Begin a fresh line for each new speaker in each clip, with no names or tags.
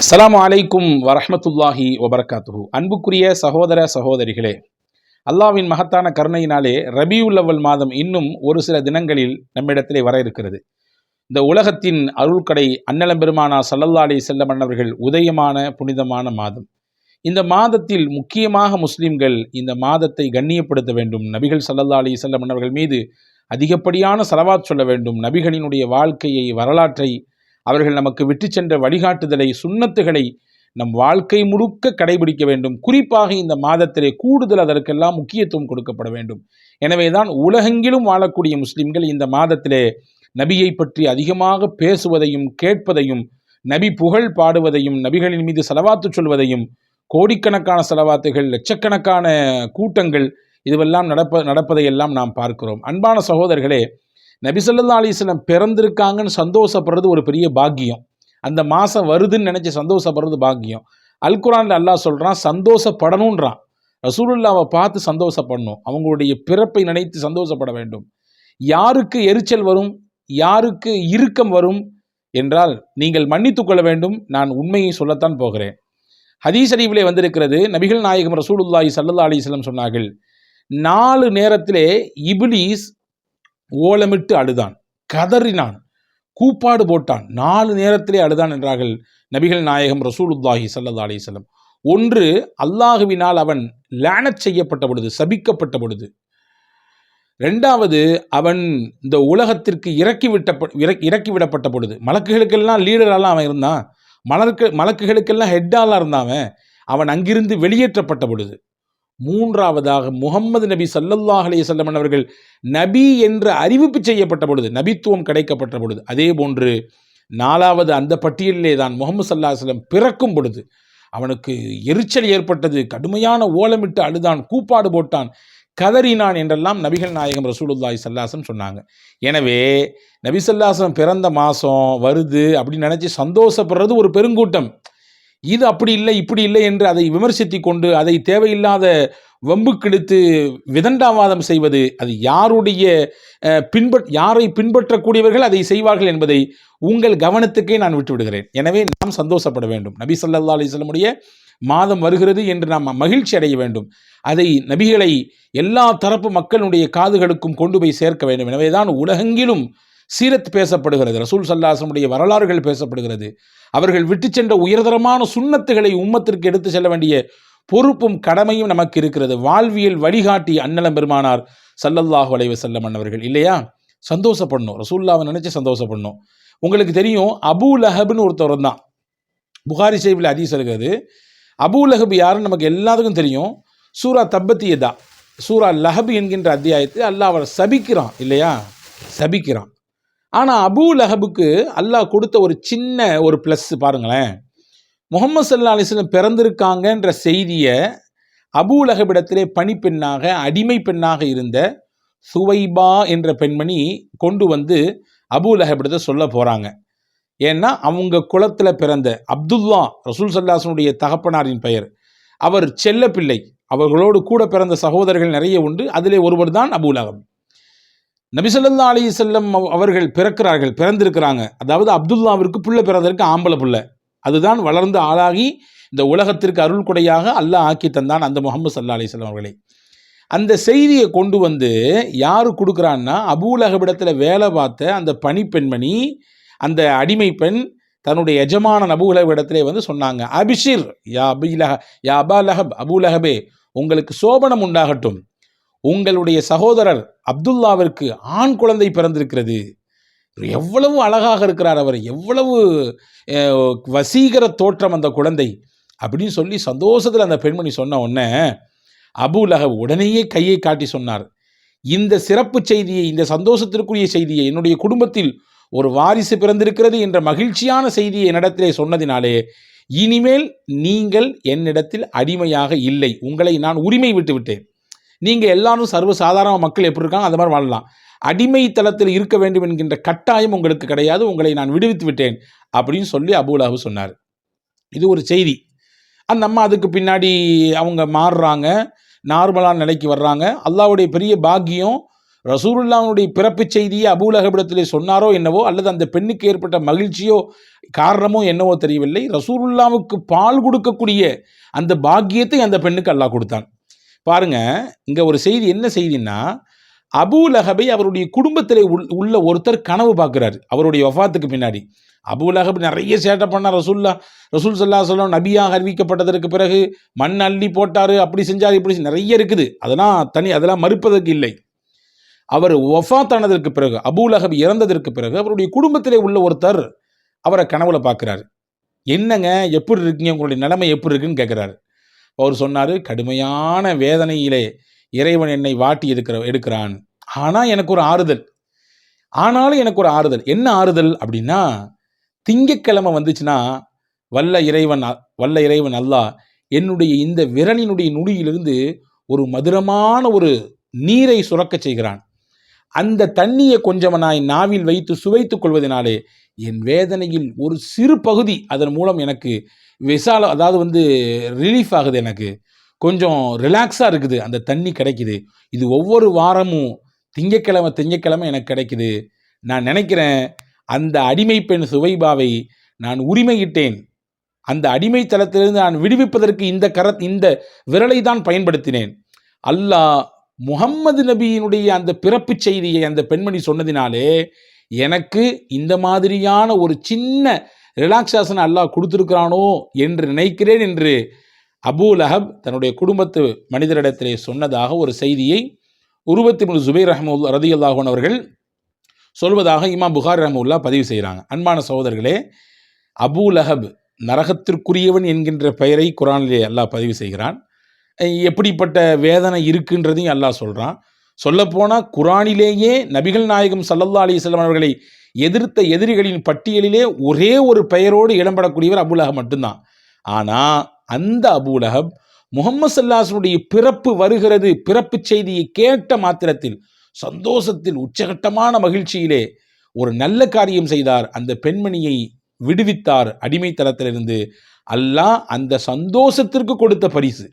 அஸ்லாம் அலைக்கும் வரஹ்மத்துல்லாஹி வபரகாத்துஹு. அன்புக்குரிய சகோதர சகோதரிகளே அல்லாவின் மகத்தான கருணையினாலே ரபியுல் மாதம் இன்னும் ஒரு சில தினங்களில் நம்மிடத்திலே வர இருக்கிறது. இந்த உலகத்தின் அருள்கடை அன்னலம் பெருமானா சல்லல்லா அலி செல்லம் உதயமான புனிதமான மாதம். இந்த மாதத்தில் முக்கியமாக முஸ்லிம்கள் இந்த மாதத்தை கண்ணியப்படுத்த வேண்டும். நபிகள் சல்லல்லா அலி செல்லம் மீது அதிகப்படியான செலவாத் சொல்ல வேண்டும். நபிகளினுடைய வாழ்க்கையை வரலாற்றை அவர்கள் நமக்கு விட்டு சென்ற வழிகாட்டுதலை சுண்ணத்துகளை நம் வாழ்க்கை முழுக்க கடைபிடிக்க வேண்டும். குறிப்பாக இந்த மாதத்திலே கூடுதல் அதற்கெல்லாம் முக்கியத்துவம் கொடுக்கப்பட வேண்டும். எனவேதான் உலகெங்கிலும் வாழக்கூடிய முஸ்லிம்கள் இந்த மாதத்திலே நபியை பற்றி அதிகமாக பேசுவதையும் கேட்பதையும் நபி புகழ் பாடுவதையும் நபிகளின் மீது செலவாத்து சொல்வதையும் கோடிக்கணக்கான செலவாத்துகள் லட்சக்கணக்கான கூட்டங்கள் இதுவெல்லாம் நடப்ப நடப்பதையெல்லாம் நாம் பார்க்கிறோம். அன்பான சகோதரர்களே நபி அலிஸ்லம் பிறந்திருக்காங்கன்னு சந்தோஷப்படுறது ஒரு பெரிய பாக்கியம். அந்த மாதம் வருதுன்னு நினச்சி சந்தோஷப்படுறது பாக்கியம். அல்குரான்ல அல்லாஹ் சொல்கிறான் சந்தோஷப்படணுன்றான் ரசூலுல்லாவை பார்த்து சந்தோஷப்படணும். அவங்களுடைய பிறப்பை நினைத்து சந்தோஷப்பட வேண்டும். யாருக்கு எரிச்சல் வரும் யாருக்கு இறுக்கம் வரும் என்றால் நீங்கள் மன்னித்து கொள்ள வேண்டும். நான் உண்மையை சொல்லத்தான் போகிறேன். ஹதீஸ் அறிவிலே வந்திருக்கிறது நபிகள் நாயகம் ரசூலுல்லாஹி சல்லா அலிஸ்லம் சொன்னார்கள் நாலு நேரத்திலே இப்லீஸ் ஓலமிட்டு அழுதான் கதறினான் கூப்பாடு போட்டான். நாலு நேரத்திலே அழுதான் என்றார்கள் நபிகள் நாயகம் ரசூலுல்லாஹி சல்லா அலிசல்லம் ஒன்று அல்லாஹுவினால் அவன் லேனச் செய்யப்பட்ட பொழுது சபிக்கப்பட்ட பொழுது. ரெண்டாவது அவன் இந்த உலகத்திற்கு இறக்கி விட்ட இறக்கி விடப்பட்ட பொழுது. மலக்குகளுக்கெல்லாம் லீடரெல்லாம் அவன் இருந்தான். மலருக்கு மலக்குகளுக்கெல்லாம் ஹெட்டாலாம் இருந்தான் அவன். அவன் அங்கிருந்து வெளியேற்றப்பட்ட பொழுது. மூன்றாவதாக முகம்மது நபி சல்லல்லாஹ் அலைஹி வஸல்லம் அவர்கள் நபி என்று அறிவிப்பு செய்யப்பட்ட பொழுது நபித்துவம் கிடைக்கப்பட்ட பொழுது அதே போன்று நாலாவது அந்த பட்டியலிலே தான் முகமது சல்லா செல்லம் பிறக்கும் பொழுது அவனுக்கு எரிச்சல் ஏற்பட்டது கடுமையான ஓலமிட்டு அழுதான் கூப்பாடு போட்டான் கதறினான் என்றெல்லாம் நபிகள் நாயகம் ரசூலுல்லாஹி சல்லாசம் சொன்னாங்க. எனவே நபி சல்லாசம் பிறந்த மாதம் வருது அப்படின்னு நினச்சி சந்தோஷப்படுறது ஒரு பெருங்கூட்டம். இது அப்படி இல்லை இப்படி இல்லை என்று அதை விமர்சித்து கொண்டு அதை தேவையில்லாத வம்புக்கிழுத்து விதண்டாவாதம் செய்வது அது யாருடைய பின்பற் யாரை பின்பற்றக்கூடியவர்கள் அதை செய்வார்கள் என்பதை உங்கள் கவனத்துக்கே நான் விட்டுவிடுகிறேன். எனவே நாம் சந்தோஷப்பட வேண்டும். நபி சல்லா அலிஸ்லமுடைய மாதம் வருகிறது என்று நாம் மகிழ்ச்சி அடைய வேண்டும். அதை நபிகளை எல்லா தரப்பு மக்களுடைய காதுகளுக்கும் கொண்டு போய் சேர்க்க வேண்டும். எனவேதான் உலகெங்கிலும் சீரத் பேசப்படுகிறது. ரசூல் சல்லாசனுடைய வரலாறுகள் பேசப்படுகிறது. அவர்கள் விட்டு சென்ற உயர்தரமான சுண்ணத்துகளை உம்மத்திற்கு எடுத்து செல்ல வேண்டிய பொறுப்பும் கடமையும் நமக்கு இருக்கிறது. வாழ்வியல் வழிகாட்டி அன்னலம் பெருமானார் சல்லல்லாஹு அலைவ செல்லம் அன்னவர்கள் இல்லையா? சந்தோஷப்படணும். ரசூல்லாவை நினச்சி சந்தோஷப்படணும். உங்களுக்கு தெரியும் அபு லஹப்னு ஒருத்தவர் தான் புகாரி சைபில் அதிக இருக்கிறது அபு லஹப் யாருன்னு நமக்கு எல்லாத்துக்கும் தெரியும். சூரா தப்பத்தியதா. சூரா லஹப் என்கின்ற அத்தியாயத்தை அல்லாஹ் அவர் சபிக்கிறான். இல்லையா? சபிக்கிறான். ஆனால் அபு லஹபுக்கு அல்லாஹ் கொடுத்த ஒரு சின்ன ஒரு ப்ளஸ் பாருங்களேன். முகமது சல்லா அலிஸ்லம் பிறந்திருக்காங்கன்ற செய்தியை அபு லஹபிடத்திலே பணிப்பெண்ணாக அடிமை பெண்ணாக இருந்த சுவைபா என்ற பெண்மணி கொண்டு வந்து அபு லஹபிடத்தை சொல்ல போகிறாங்க ஏன்னா அவங்க குலத்தில் பிறந்த அப்துல்லா ரசூல் சல்லாசனுடைய தகப்பனாரின் பெயர். அவர் செல்ல பிள்ளை அவர்களோடு கூட பிறந்த சகோதரர்கள் நிறைய உண்டு. அதிலே ஒருவர் தான் அபு லஹப். நபிசல்லா அலி செல்லம் அவர்கள் பிறக்கிறார்கள் பிறந்திருக்கிறாங்க. அதாவது அப்துல்லாவிற்கு புள்ள பிறந்ததற்கு ஆம்பளை புள்ள. அதுதான் வளர்ந்து ஆளாகி இந்த உலகத்திற்கு அருள் கொடையாக அல்லாஹ் ஆக்கி தந்தான் அந்த முகமது சல்லா அலிஸ்லாம் அவர்களை. அந்த செய்தியை கொண்டு வந்து யார் கொடுக்குறான்னா அபூலகபிடத்தில் வேலை பார்த்த அந்த பணிப்பெண்மணி அந்த அடிமை பெண் தன்னுடைய எஜமான அபூலகபிடத்திலே வந்து சொன்னாங்க அபிஷிர் யா அபிலஹ யா அபா லஹப் அபூலஹபே உங்களுக்கு சோபனம் உண்டாகட்டும். உங்களுடைய சகோதரர் அப்துல்லாவிற்கு ஆண் குழந்தை பிறந்திருக்கிறது. எவ்வளவு அழகாக இருக்கிறார் அவர். எவ்வளவு வசீகர தோற்றம் அந்த குழந்தை. அப்படின்னு சொல்லி சந்தோஷத்தில் அந்த பெண்மணி சொன்ன உடனே அபு லஹப் உடனேயே கையை காட்டி சொன்னார். இந்த சிறப்பு செய்தியை இந்த சந்தோஷத்திற்குரிய செய்தியை என்னுடைய குடும்பத்தில் ஒரு வாரிசு பிறந்திருக்கிறது என்ற மகிழ்ச்சியான செய்தியை என்னிடத்திலே சொன்னதினாலே இனிமேல் நீங்கள் என்னிடத்தில் அடிமையாக இல்லை. உங்களை நான் உரிமை விட்டு விட்டேன். நீங்கள் எல்லாரும் சர்வசாதாரண மக்கள் எப்படி இருக்காங்க அந்த மாதிரி வாழலாம். அடிமை தளத்தில் இருக்க வேண்டும் என்கின்ற கட்டாயம் உங்களுக்கு கிடையாது உங்களை நான் விடுவித்து விட்டேன் அப்படின்னு சொல்லி அபுலாஹு சொன்னார். இது ஒரு செய்தி. அந்த அம்மா அதுக்கு பின்னாடி அவங்க மாறுறாங்க நார்மலான நிலைக்கு வர்றாங்க. அல்லாவுடைய பெரிய பாக்கியம் ரசூலுல்லாவுடைய பிறப்பு செய்தியை அபூலகபிடத்திலே சொன்னாரோ என்னவோ அல்லது அந்த பெண்ணுக்கு ஏற்பட்ட மகிழ்ச்சியோ காரணமோ என்னவோ தெரியவில்லை. ரசூலுல்லாவுக்கு பால் கொடுக்கக்கூடிய அந்த பாக்கியத்தை அந்த பெண்ணுக்கு அல்லாஹ் கொடுத்தான். பாருங்க இங்க ஒரு செய்தி என்ன செய்தின்னா அபூலகபை அவருடைய குடும்பத்தில் உள்- உள்ள ஒருத்தர் கனவு பார்க்குறாரு அவருடைய வஃபாத்துக்கு பின்னாடி. அபு லஹப் நிறைய சேட்டை பண்ணார் ரசூல்லா ரசூல் சல்லா சொல்லம் நபியாக அறிவிக்கப்பட்டதற்கு பிறகு மண் அள்ளி போட்டாரு அப்படி செஞ்சார் இப்படி நிறைய இருக்குது. அதெல்லாம் தனி அதெல்லாம் மறுப்பதற்கு இல்லை. அவர் ஒஃபாத்தானதற்கு பிறகு அபூலகப் இறந்ததற்கு பிறகு அவருடைய குடும்பத்திலே உள்ள ஒருத்தர் அவரை கனவுல பார்க்குறாரு. என்னங்க எப்படி இருக்கீங்க? உங்களுடைய நிலைமை எப்படி இருக்குன்னு கேட்குறாரு. அவர் சொன்னார் கடுமையான வேதனையிலே இறைவன் என்னை வாட்டி எடுக்கிற எடுக்கிறான். ஆனால் எனக்கு ஒரு ஆறுதல். ஆனாலும் எனக்கு ஒரு ஆறுதல். என்ன ஆறுதல் அப்படின்னா திங்கக்கிழமை வந்துச்சுன்னா வல்ல இறைவன் வல்ல இறைவன் அல்லா என்னுடைய இந்த விரலினுடைய நுடியிலிருந்து ஒரு மதுரமான ஒரு நீரை சுரக்கச் செய்கிறான். அந்த தண்ணியை கொஞ்சம் நான் நாவில் வைத்து சுவைத்துக் கொள்வதனாலே என் வேதனையில் ஒரு சிறு பகுதி அதன் மூலம் எனக்கு விசால அதாவது வந்து ரிலீஃப் ஆகுது எனக்கு. கொஞ்சம் ரிலாக்ஸாக இருக்குது. அந்த தண்ணி கிடைக்குது. இது ஒவ்வொரு வாரமும் திங்கக்கிழமை திங்கக்கிழமை எனக்கு கிடைக்குது. நான் நினைக்கிறேன் அந்த அடிமை பெண் சுவைபாவை நான் உரிமையிட்டேன். அந்த அடிமைத்தலத்திலிருந்து நான் விடுவிப்பதற்கு இந்த கர இந்த விரலை தான் பயன்படுத்தினேன். அல்லாஹ் முகம்மது நபியினுடைய அந்த பிறப்பு செய்தியை அந்த பெண்மணி சொன்னதினாலே எனக்கு இந்த மாதிரியான ஒரு சின்ன ரிலாக்ஸேஷன் அல்லாஹ் கொடுத்துருக்கிறானோ என்று நினைக்கிறேன் என்று அபூ லஹப் தன்னுடைய குடும்பத்து மனிதரிடத்திலே சொன்னதாக ஒரு செய்தியை உருவத்தி முழு ஜுபைர் ரஹமுல் ரதி அல்லாஹன் அவர்கள் சொல்வதாக இமாம் புகார் ரஹமுல்லா பதிவு செய்கிறாங்க. அன்பான சகோதரர்களே அபூ லஹப் நரகத்திற்குரியவன் என்கின்ற பெயரை குரானிலே அல்லாஹ் பதிவு செய்கிறான். எப்படிப்பட்ட வேதனை இருக்குன்றதையும் அல்லாஹ் சொல்கிறான் சொல்லப்போனால் குரானிலேயே நபிகள் நாயகம் சல்லல்லா அலிஸ்லாம் அவர்களை எதிர்த்த எதிரிகளின் பட்டியலிலே ஒரே ஒரு பெயரோடு இடம்படக்கூடியவர் அபுலஹப் மட்டும்தான். ஆனால் அந்த அபூலஹப் முகமது சல்லாசனுடைய பிறப்பு வருகிறது பிறப்புச் செய்தியை கேட்ட மாத்திரத்தில் சந்தோஷத்தில் உச்சகட்டமான மகிழ்ச்சியிலே ஒரு நல்ல காரியம் செய்தார். அந்த பெண்மணியை விடுவித்தார் அடிமைத்தலத்திலிருந்து அல்லாஹ் அந்த சந்தோஷத்திற்கு கொடுத்த பரிசு.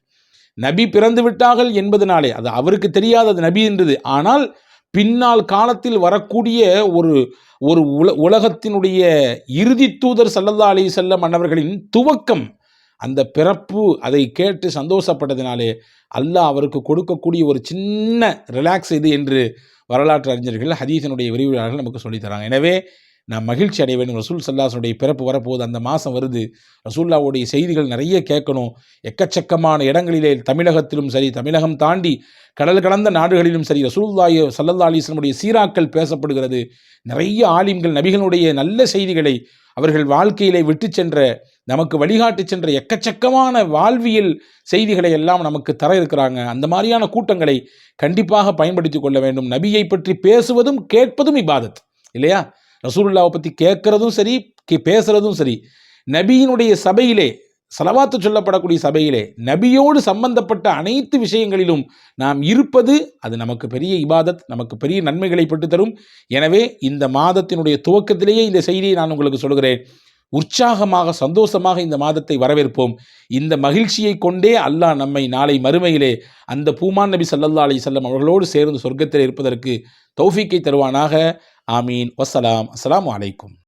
நபி பிறந்து விட்டார்கள் என்பதனாலே அது அவருக்கு தெரியாதது நபி என்றது. ஆனால் பின்னால் காலத்தில் வரக்கூடிய ஒரு ஒரு உல உலகத்தினுடைய இறுதி தூதர் சல்லல்லா அலி செல்லம் அன்னவர்களின் துவக்கம் அந்த பிறப்பு அதை கேட்டு சந்தோஷப்பட்டதினாலே அல்லாஹ் அவருக்கு கொடுக்கக்கூடிய ஒரு சின்ன ரிலாக்ஸ் இது என்று வரலாற்று அறிஞர்கள் ஹதீசனுடைய விரிவுரையாளர்கள் நமக்கு சொல்லித் தராங்க. எனவே நான் மகிழ்ச்சி அடைய வேண்டும். ரசூல் சல்லாசனுடைய பிறப்பு வரப்போகுது. அந்த மாதம் வருது. ரசூல்லாவுடைய செய்திகள் நிறைய கேட்கணும். எக்கச்சக்கமான இடங்களிலே தமிழகத்திலும் சரி தமிழகம் தாண்டி கடல் கடந்த நாடுகளிலும் சரி ரசூல்லாய சல்லல்லா அலிஸ்லமுடைய சீராக்கள் பேசப்படுகிறது. நிறைய ஆலிம்கள் நபிகளுடைய நல்ல செய்திகளை அவர்கள் வாழ்க்கையிலே விட்டு சென்ற நமக்கு வழிகாட்டி சென்ற எக்கச்சக்கமான வாழ்வியல் செய்திகளை எல்லாம் நமக்கு தர இருக்கிறாங்க. அந்த மாதிரியான கூட்டங்களை கண்டிப்பாக பயன்படுத்தி கொள்ள வேண்டும். நபியை பற்றி பேசுவதும் கேட்பதும் இபாதத். இல்லையா? ரசூலுல்லாவை பற்றி கேட்குறதும் சரி கே- பேசுறதும் சரி நபியினுடைய சபையிலே செலவாத்து சொல்லப்படக்கூடிய சபையிலே நபியோடு சம்பந்தப்பட்ட அனைத்து விஷயங்களிலும் நாம் இருப்பது அது நமக்கு பெரிய இபாதத் நமக்கு பெரிய நன்மைகளை பெற்றுத்தரும் எனவே இந்த மாதத்தினுடைய துவக்கத்திலேயே இந்த செய்தியை நான் உங்களுக்கு சொல்கிறேன். உற்சாகமாக சந்தோஷமாக இந்த மாதத்தை வரவேற்போம். இந்த மகிழ்ச்சியை கொண்டே அல்லாஹ் நம்மை நாளை மறுமையிலே அந்த பூமான் நபி சல்லல்லா அலி செல்லம் அவர்களோடு சேர்ந்து சொர்க்கத்தில் இருப்பதற்கு தௌஃபிக்கை தருவானாக. آمين. والسلام. السلام عليكم.